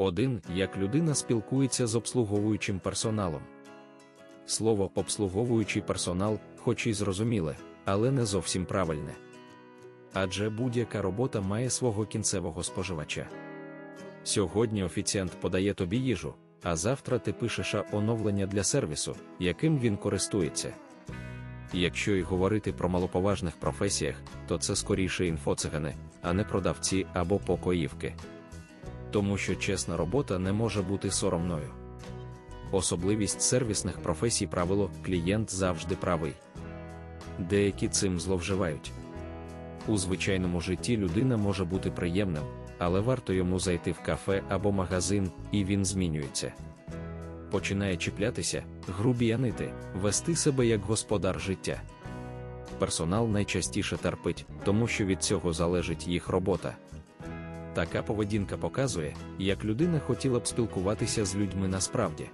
1. Як людина спілкується з обслуговуючим персоналом. Слово обслуговуючий персонал, хоч і зрозуміле, але не зовсім правильне. Адже будь-яка робота має свого кінцевого споживача. Сьогодні офіціант подає тобі їжу, а завтра ти пишеш оновлення для сервісу, яким він користується. Якщо й говорити про малоповажних професіях, то це скоріше інфоцигани, а не продавці або покоївки. Тому що чесна робота не може бути соромною. Особливість сервісних професій правило клієнт завжди правий. Деякі цим зловживають. У звичайному житті людина може бути приємним, але варто йому зайти в кафе або магазин, і він змінюється. Починає чіплятися, грубіянити, вести себе як господар життя. Персонал найчастіше терпить, тому що від цього залежить їх робота. Така поведінка показує, як людина хотіла б спілкуватися з людьми насправді.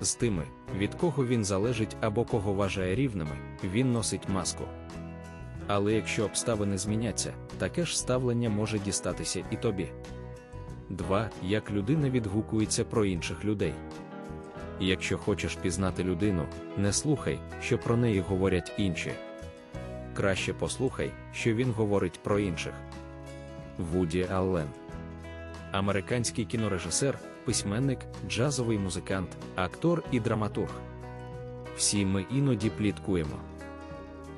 З тими, від кого він залежить або кого вважає рівними, він носить маску. Але якщо обставини зміняться, таке ж ставлення може дістатися і тобі. 2. Як людина відгукується про інших людей. Якщо хочеш пізнати людину, не слухай, що про неї говорять інші. Краще послухай, що він говорить про інших. Вуді Аллен Американський кінорежисер, письменник, джазовий музикант, актор і драматург. Всі ми іноді пліткуємо.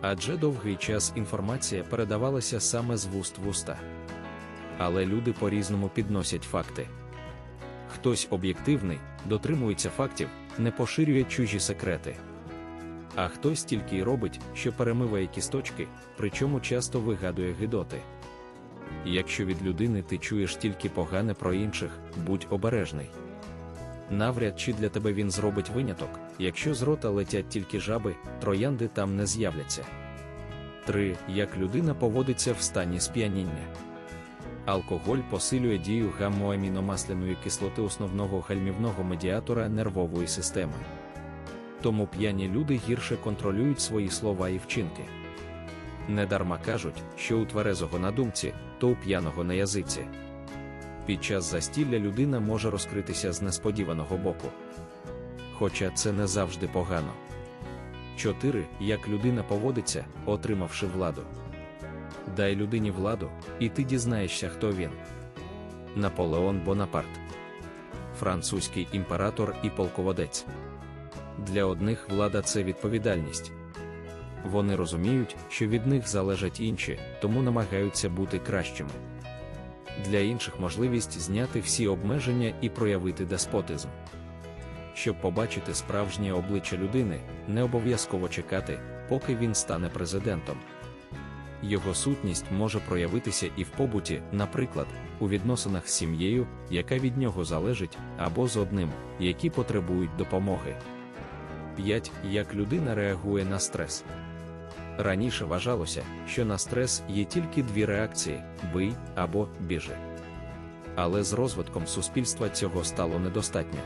Адже довгий час інформація передавалася саме з вуст в уста. Але люди по-різному підносять факти. Хтось об'єктивний, дотримується фактів, не поширює чужі секрети. А хтось тільки й робить, що перемиває кісточки, причому часто вигадує гидоти. Якщо від людини ти чуєш тільки погане про інших, будь обережний. Навряд чи для тебе він зробить виняток, якщо з рота летять тільки жаби, троянди там не з'являться. 3. Як людина поводиться в стані сп'яніння. Алкоголь посилює дію гаммоаміномасляної кислоти основного гальмівного медіатора нервової системи. Тому п'яні люди гірше контролюють свої слова і вчинки. Недарма кажуть, що у тверезого на думці, то у п'яного на язиці. Під час застілля людина може розкритися з несподіваного боку. Хоча це не завжди погано. 4. Як людина поводиться, отримавши владу. Дай людині владу, і ти дізнаєшся, хто він. Наполеон Бонапарт, французький імператор і полководець. Для одних влада це відповідальність. Вони розуміють, що від них залежать інші, тому намагаються бути кращими. Для інших можливість зняти всі обмеження і проявити деспотизм. Щоб побачити справжнє обличчя людини, не обов'язково чекати, поки він стане президентом. Його сутність може проявитися і в побуті, наприклад, у відносинах з сім'єю, яка від нього залежить, або з одним, які потребують допомоги. 5. Як людина реагує на стрес. Раніше вважалося, що на стрес є тільки дві реакції бий або біжи. Але з розвитком суспільства цього стало недостатньо.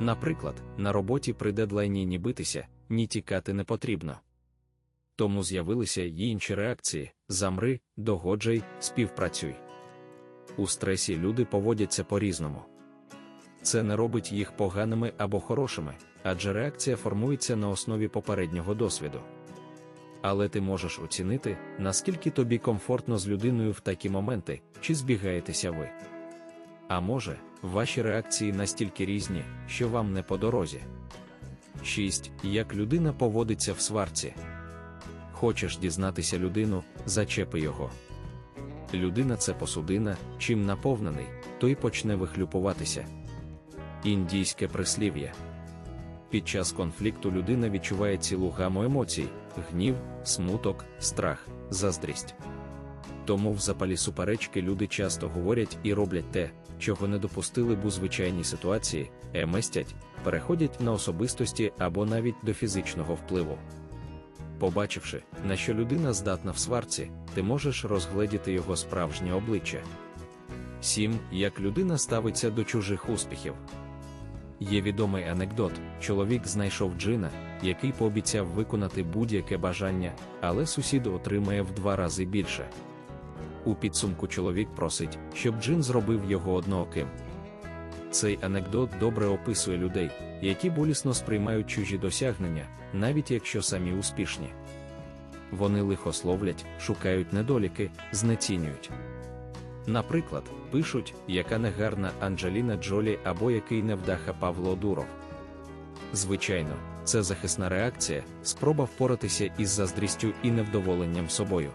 Наприклад, на роботі при дедлайні ні битися, ні тікати не потрібно. Тому з'явилися й інші реакції: замри, догоджай, співпрацюй. У стресі люди поводяться по-різному. Це не робить їх поганими або хорошими, адже реакція формується на основі попереднього досвіду. Але ти можеш оцінити, наскільки тобі комфортно з людиною в такі моменти, чи збігаєтеся ви. А може, ваші реакції настільки різні, що вам не по дорозі. 6. Як людина поводиться в сварці. Хочеш дізнатися людину, зачепи його. Людина це посудина, чим наповнений, той почне вихлюпуватися. Індійське прислів'я. Під час конфлікту людина відчуває цілу гаму емоцій: гнів, смуток, страх, заздрість. Тому в запалі суперечки люди часто говорять і роблять те, чого не допустили б у звичайній ситуації, еместять, переходять на особистості або навіть до фізичного впливу. Побачивши, на що людина здатна в сварці, ти можеш розгледіти його справжнє обличчя. 7. Як людина ставиться до чужих успіхів. Є відомий анекдот: чоловік знайшов джина, який пообіцяв виконати будь-яке бажання, але сусід отримає в два рази більше. У підсумку чоловік просить, щоб джин зробив його однооким. Цей анекдот добре описує людей, які болісно сприймають чужі досягнення, навіть якщо самі успішні. Вони лихословлять, шукають недоліки, знецінюють. Наприклад, пишуть, яка негарна Анджеліна Джолі або який невдаха Павло Дуров. Звичайно, це захисна реакція, спроба впоратися із заздрістю і невдоволенням собою.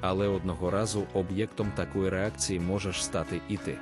Але одного разу об'єктом такої реакції можеш стати і ти.